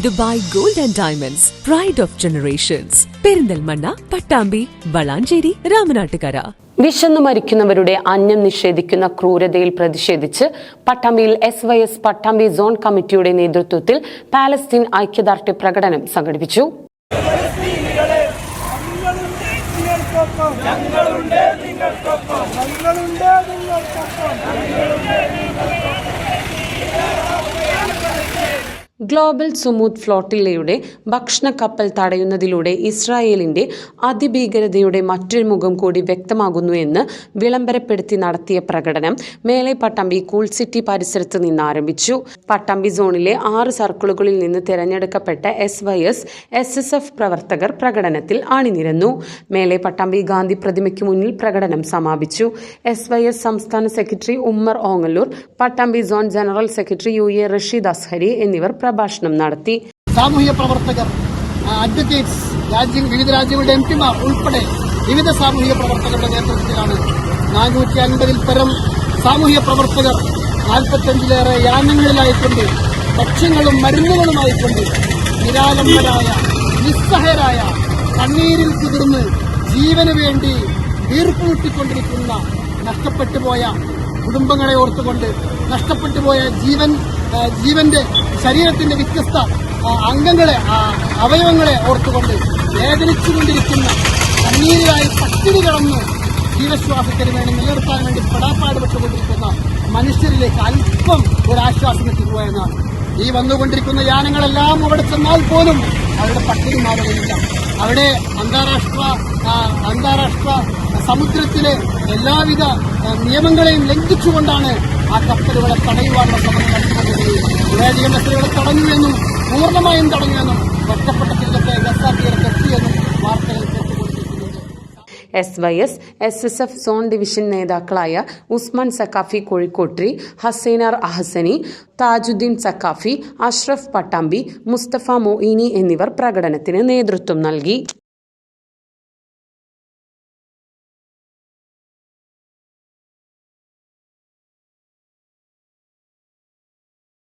Dubai gold and diamonds pride of generations Perinthalmanna Pattambi Valanchery Ramanattukara. വിശന്നു മരിക്കുന്നവരുടെ അന്നം നിഷേധിക്കുന്ന ക്രൂരതയിൽ പ്രതിഷേധിച്ച് പട്ടാമ്പിയിൽ S Y S Pattambi zone കമ്മിറ്റിയുടെ നേതൃത്വത്തിൽ പാലസ്തീൻ ഐക്യദാർഢ്യ പ്രകടനം സംഘടിപ്പിച്ചു. ഞങ്ങളുണ്ട് നിങ്ങൾക്കൊപ്പം. ഞങ്ങളുണ്ട് നിങ്ങൾക്കൊപ്പം. ഗ്ലോബൽ സുമൂത്ത് ഫ്ലോട്ടില്ലയുടെ ഭക്ഷണ കപ്പൽ തടയുന്നതിലൂടെ ഇസ്രായേലിന്റെ അതിഭീകരതയുടെ മറ്റൊരു മുഖം കൂടി വ്യക്തമാകുന്നു എന്ന് വിളംബരപ്പെടുത്തി നടത്തിയ പ്രകടനം മേലെ പട്ടാമ്പി കൂൾ സിറ്റി പരിസരത്ത് നിന്ന് ആരംഭിച്ചു. പട്ടാമ്പി സോണിലെ ആറ് സർക്കിളുകളിൽ നിന്ന് തിരഞ്ഞെടുക്കപ്പെട്ട S Y S S S F പ്രവർത്തകർ പ്രകടനത്തിൽ അണിനിരന്നു. മേലെ പട്ടാമ്പി ഗാന്ധി പ്രതിമയ്ക്ക് മുന്നിൽ പ്രകടനം സമാപിച്ചു. എസ് വൈ എസ് സംസ്ഥാന secretary Ummar Ongallur Pattambi zone general secretary U A Rasheed Azhari എന്നിവർ പ്രഭാഷണം നടത്തി സാമൂഹ്യ പ്രവർത്തകർ അഡ്വക്കേറ്റ്സ് രാജ്യം വിവിധ രാജ്യങ്ങളുടെ എം പിമാർ ഉൾപ്പെടെ വിവിധ സാമൂഹിക പ്രവർത്തകരുടെ നേതൃത്വത്തിലാണ് നാനൂറ്റി അൻപതിൽ പരം സാമൂഹ്യ പ്രവർത്തകർ നാൽപ്പത്തഞ്ചിലേറെ യാനങ്ങളിലായിക്കൊണ്ട് ഭക്ഷ്യങ്ങളും മരുന്നുകളുമായിക്കൊണ്ട് നിരാലംബരായ നിസ്സഹരായ കണ്ണീരിൽ കുതിർന്ന് ജീവന് വേണ്ടി വീർപ്പുമുട്ടിക്കൊണ്ടിരിക്കുന്ന നഷ്ടപ്പെട്ടു പോയ കുടുംബങ്ങളെ ഓർത്തുകൊണ്ട് നഷ്ടപ്പെട്ടു പോയ ജീവൻ ജീവന്റെ ശരീരത്തിന്റെ വ്യത്യസ്ത അംഗങ്ങളെ അവയവങ്ങളെ ഓർത്തുകൊണ്ട് വേദനിച്ചുകൊണ്ടിരിക്കുന്ന കണ്ണീരിലായി പട്ടിണി കടന്ന് ജീവശ്വാസത്തിന് വേണ്ടി നിലനിർത്താൻ വേണ്ടി പെടാപ്പാട് പെട്ടുകൊണ്ടിരിക്കുന്ന മനുഷ്യരിലേക്ക് അല്പം ഒരാശ്വാസം എത്തിക്കുക എന്നാണ് ഈ വന്നുകൊണ്ടിരിക്കുന്ന യാനങ്ങളെല്ലാം അവിടെ ചെന്നാൽ പോലും അവരുടെ പട്ടിണി മാറുകയില്ല. അവിടെ അന്താരാഷ്ട്ര അന്താരാഷ്ട്ര സമുദ്രത്തിലെ എല്ലാവിധ നിയമങ്ങളെയും ലംഘിച്ചുകൊണ്ടാണ് ആ കപ്പലുകളെ തടയുവാനുള്ള ശ്രമം നടത്തുന്നത് കുറേയധികം കപ്പലുകളെ തടഞ്ഞുവെന്നും പൂർണമായും തടഞ്ഞുവെന്നും ഒറ്റപ്പെട്ട തീരത്തെ ഗസ എത്തിയെന്നും വാർത്തകൾ S Y S S S F zone division നേതാക്കളായ ഉസ്മാൻ സക്കാഫി കോഴിക്കോട്രി ഹസൈനാർ അഹസനി താജുദ്ദീൻ സക്കാഫി അഷ്റഫ് പട്ടാമ്പി മുസ്തഫ മൊയ്നി എന്നിവർ പ്രകടനത്തിന് നേതൃത്വം നൽകി.